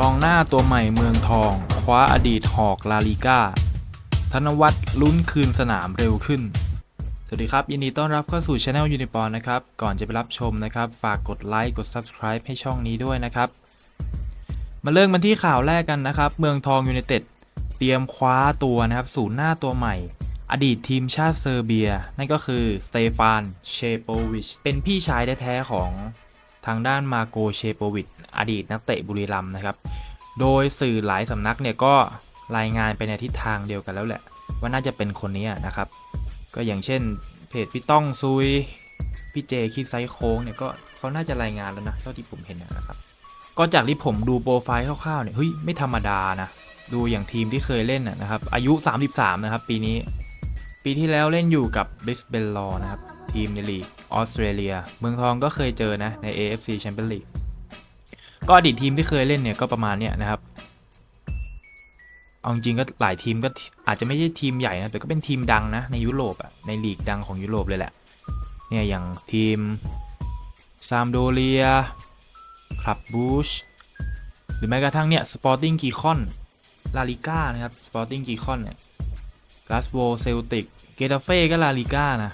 กองหน้าตัวใหม่เมืองทอง คว้าอดีตหอกลาลิก้า ธนวัฒน์ลุ้นคืนสนามเร็วขึ้น สวัสดีครับ ยินดีต้อนรับเข้าสู่ช anel ยูนิปอนนะครับ ก่อนจะไปรับชมนะครับ ฝากกดไลค์กด Subscribe ให้ช่องนี้ด้วยนะครับ มาเริ่มกันที่ข่าวแรกกันนะครับ เมืองทองยูไนเต็ดเตรียมคว้าตัวนะครับศูนย์หน้าตัวใหม่ อดีตทีมชาติเซอร์เบีย นั่นก็คือสเตฟานเชโปวิชเป็นพี่ชายแท้ๆของ ทางด้านมาโกเชโปวิชอดีตนักเตะบุรีรัมย์นะครับ โดยสื่อหลายสำนักเนี่ยก็รายงานไปในทิศทางเดียวกันแล้วแหละ ว่าน่าจะเป็นคนนี้นะครับ ก็อย่างเช่นเพจพี่ต้องซุยพี่เจคิดไซโค้งเนี่ยก็เขาน่าจะรายงานแล้วนะเท่าที่ผมเห็นนะครับ ก็จากที่ผมดูโปรไฟล์คร่าวๆเนี่ยเฮ้ยไม่ธรรมดานะดูอย่างทีมที่เคยเล่นนะนะครับอายุ 33 นะครับ ปีนี้ ปีที่แล้วเล่นอยู่กับบริสเบนลอนะครับ ทีมในลีกออสเตรเลีย เมืองทองก็เคยเจอนะ ใน AFC Champions League ก็อดีตทีมที่เคยเล่นเนี่ยก็ประมาณเนี้ยนะครับ เอาจริงก็หลายทีมก็อาจจะไม่ใช่ทีมใหญ่นะ แต่ก็เป็นทีมดังนะ ในยุโรปอะในลีกดังของยุโรปเลยแหละ เนี่ยอย่างทีมซามโดเรียคลับบูชหรือแม้กระทั่งเนี่ยสปอร์ติ้งกีคอนลาลิก้านะครับสปอร์ติ้งกีคอนเนี่ย กลาสโวเซลติก เกตาเฟ่ก็ลาลิก้านะ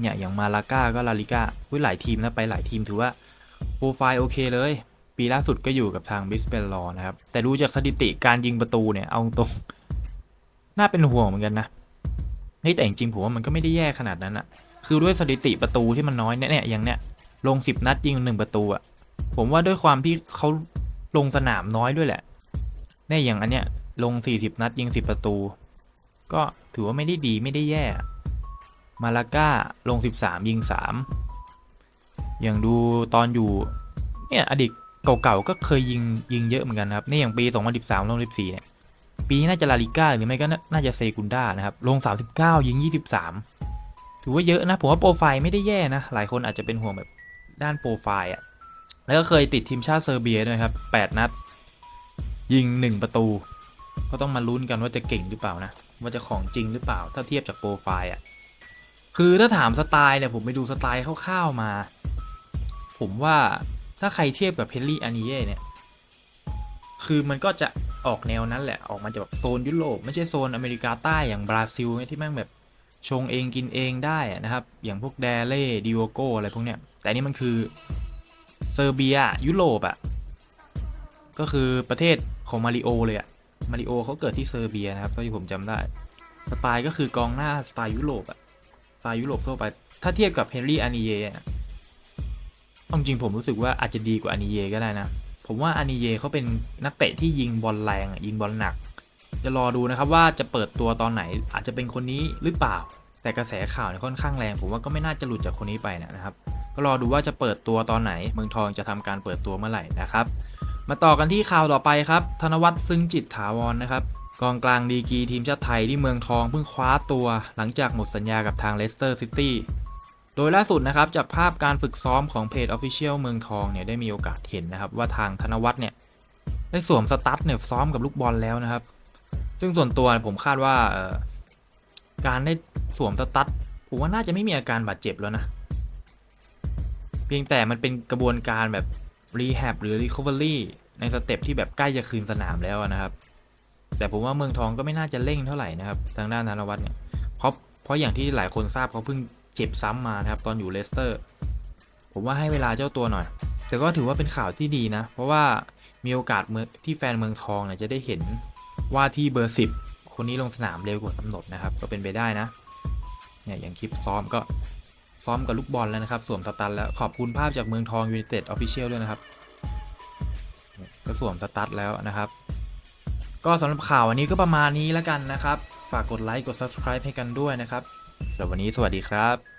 เนี่ย อย่างมาลาก้าก็ลาลิก้าอุ้ยหลายทีมนะ ไปหลายทีมถือว่า โปรไฟล์โอเคเลย ปีล่าสุดก็อยู่กับทางบิสเบลลอนะครับ แต่ดูจากสถิติการยิงประตูเนี่ย เอาตรง น่าเป็นห่วงเหมือนกันนะเฮ้แต่จริงๆผมว่ามันก็ไม่ได้แย่ขนาดนั้นอะคือด้วยสถิติประตูที่มันน้อยเนี่ยเนี่ยอย่างเนี้ยลง 10 นัดยิงหนึ่งประตูอะผมว่าด้วยความที่เขาลงสนามน้อยด้วยแหละเนี่ยอย่างอันเนี้ยลง 40 นัดยิง 10 ประตู ก็ถือว่าไม่ได้ดีไม่ได้แย่ มาลาก้าลง 13 ยิง 3 อย่างดูตอนอยู่ เนี่ยอดีตเก่าๆก็เคยยิงยิงเยอะเหมือนกันครับนี่อย่างปี 2013 ลง 14 เนี่ย ปีนี้น่าจะลาลิก้าหรือไม่ก็น่าจะเซกุนดานะครับ ลง 39 ยิง 23 ถือว่าเยอะนะ ผมว่าโปรไฟล์ไม่ได้แย่นะ หลายคนอาจจะเป็นห่วงแบบด้านโปรไฟล์อะแล้วก็เคยติดทีมชาติเซอร์เบียด้วยครับ 8 นัด ยิง 1 ประตู ก็ต้องมาลุ้นกันว่าจะเก่งหรือเปล่านะ ว่าจะของจริงหรือเปล่า ถ้าเทียบจากโปรไฟล์อะ คือถ้าถามสไตล์เนี่ยผมไปดูสไตล์คร่าวๆมา ผมว่าถ้าใครเทียบกับเพลลี่อานิเย่เนี่ย คือมันก็จะออกแนวนั้นแหละ ออกมาจากแบบโซนยุโรปไม่ใช่โซนอเมริกาใต้อย่างบราซิลเนี่ยที่แม่งแบบชงเองกินเองได้นะครับ อย่างพวกแดเล่ดิโอโกอะไรพวกเนี้ย แต่อันนี่มันคือเซอร์เบียยุโรปอะก็คือประเทศของมาริโอเลยอะ มาริโอเขาเกิดที่เซอร์เบียนะครับเท่าที่ผมจำได้สไตล์ก็คือกองหน้าสไตล์ยุโรปอะสไตล์ยุโรปทั่วไป ถ้าเทียบกับเฮนรี่อานิเย่เอาจริงผมรู้สึกว่าอาจจะดีกว่าอานิเย่ก็ได้นะ ผมว่าอานิเย่เขาเป็นนักเตะที่ยิงบอลแรงอะยิงบอลหนัก จะรอดูนะครับว่าจะเปิดตัวตอนไหนอาจจะเป็นคนนี้หรือเปล่า แต่กระแสข่าวเนี่ยค่อนข้างแรงผมว่าก็ไม่น่าจะหลุดจากคนนี้ไปนะครับ ก็รอดูว่าจะเปิดตัวตอนไหน เมืองทองจะทำการเปิดตัวเมื่อไหร่นะครับ มาต่อกันที่ข่าวต่อไปครับ ธนวัฒน์ซึ้งจิตถาวรนะครับกองกลางดีกีทีมชาติไทยที่เมืองทองเพิ่งคว้าตัวหลังจากหมดสัญญากับทางเลสเตอร์ซิตี้โดยล่าสุดนะครับจากภาพการฝึกซ้อมของเพจ Official เมืองทองเนี่ยได้มีโอกาสเห็นนะครับว่าทางธนวัฒน์เนี่ยได้สวมสตั๊ดเนี่ยซ้อมกับลูกบอลแล้วนะครับ ซึ่งส่วนตัวผมคาดว่าการได้สวมสตั๊ดผมว่าน่าจะไม่มีอาการบาดเจ็บแล้วนะ เพียงแต่มันเป็นกระบวนการแบบ rehab หรือ recovery ในสเต็ปที่แบบใกล้จะคืนสนามแล้วนะครับ แต่ผมว่าเมืองทองก็ไม่น่าจะเร่งเท่าไหร่นะครับ ทางด้านธนวัฒน์เนี่ยเพราะเพราะอย่างที่หลายคนทราบเขาเพิ่งเจ็บซ้ำมานะครับ ตอนอยู่เลสเตอร์ ผมว่าให้เวลาเจ้าตัวหน่อย แต่ก็ถือว่าเป็นข่าวที่ดีนะ เพราะว่ามีโอกาสเมืองที่แฟนเมืองทองเนี่ยจะได้เห็นว่าที่เบอร์ 10 คนนี้ลงสนามเร็วกว่ากำหนดนะครับ ก็เป็นไปได้นะเนี่ยอย่างคลิปซ้อมก็ ซ้อมกับลูกบอลแล้วนะครับ สวมสตันแล้วขอบคุณภาพจากเมืองทองยูไนเต็ดออฟฟิเชียลด้วยนะครับ ก็สวมสตั๊ดแล้วนะครับ ก็สำหรับข่าววันนี้ก็ประมาณนี้แล้วกันนะครับ ฝากกดไลค์กด Subscribe ให้กันด้วยนะครับสำหรับวันนี้สวัสดีครับ